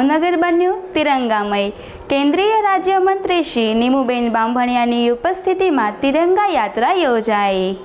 ભાવનગર બન્યું તિરંગામય. કેન્દ્રીય રાજ્યમંત્રી શ્રી નીમુબેન બાંભણિયાની ઉપસ્થિતિમાં તિરંગા યાત્રા યોજાઈ.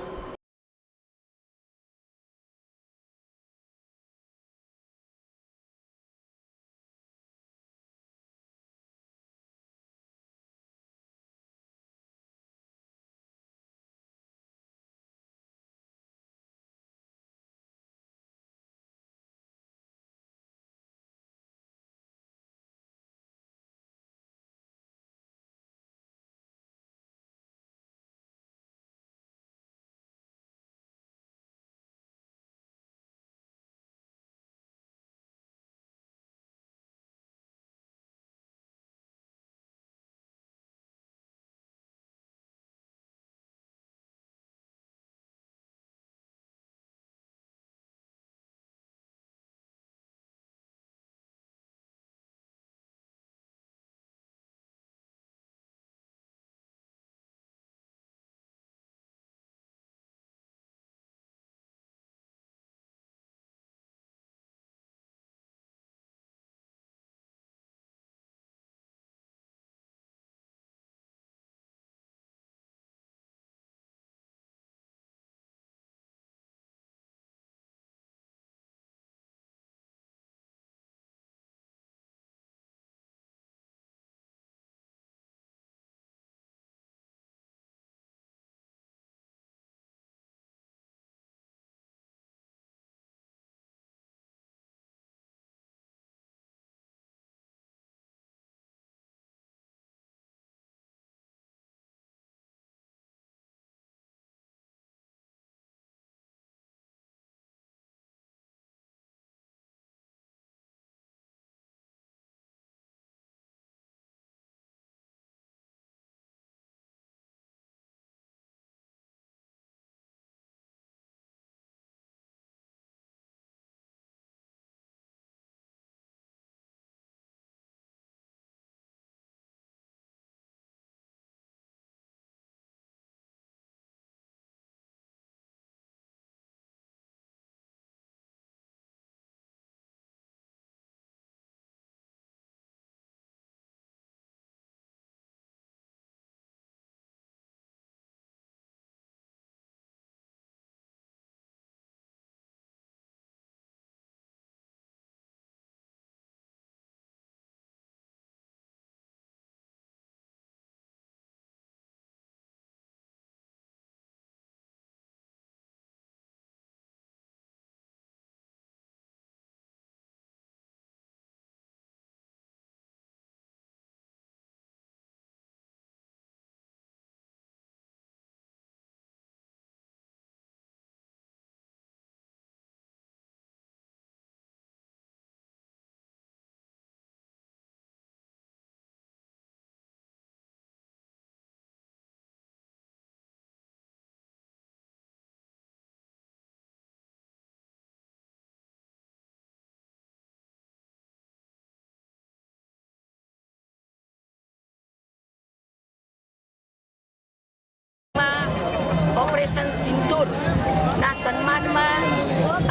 ઓપરેશન સિંદૂરના સન્માનમાં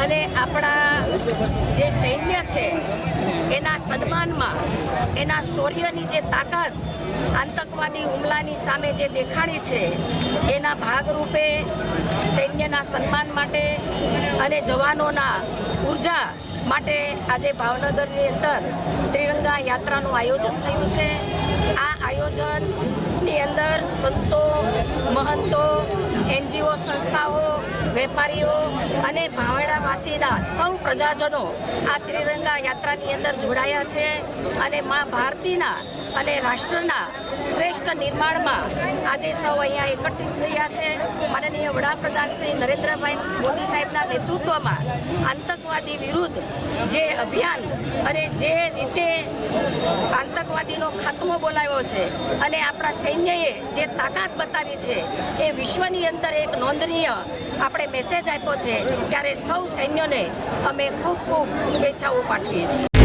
અને આપણા જે સૈન્ય છે, એના સન્માનમાં, એના શૌર્યની જે તાકાત, આતંકવાદી હુમલાની સામે જે દેખાડી છે, એના ભાગરૂપે સૈન્યના સન્માન માટે અને જવાનોના ઊર્જા માટે આજે ભાવનગરની અંદર ત્રિરંગા યાત્રાનું આયોજન થયું છે. આ સંતો, મહંતો, એનજીઓ, સંસ્થાઓ, વેપારીઓ અને ભાવેડાવાસીના સૌ પ્રજાજનો આ ત્રિરંગા યાત્રાની અંદર જોડાયા છે અને મા ભારતીના અને રાષ્ટ્રના શ્રેષ્ઠ નિર્માણમાં આજે સૌ અહીંયા એકત્રિત થયા છે. માનનીય વડાપ્રધાન શ્રી નરેન્દ્રભાઈ મોદી સાહેબના નેતૃત્વમાં આતંકવાદી વિરુદ્ધ જે અભિયાન અને જે રીતે આતંકવાદીનો ખાત્મો બોલાવ્યો છે અને આપણા સૈન્યએ જે તાકાત બતાવી છે, એ વિશ્વની અંદર એક નોંધનીય આપણે મેસેજ આપ્યો છે, ત્યારે સૌ સૈન્યોને અમે ખૂબ ખૂબ શુભેચ્છાઓ પાઠવીએ છીએ.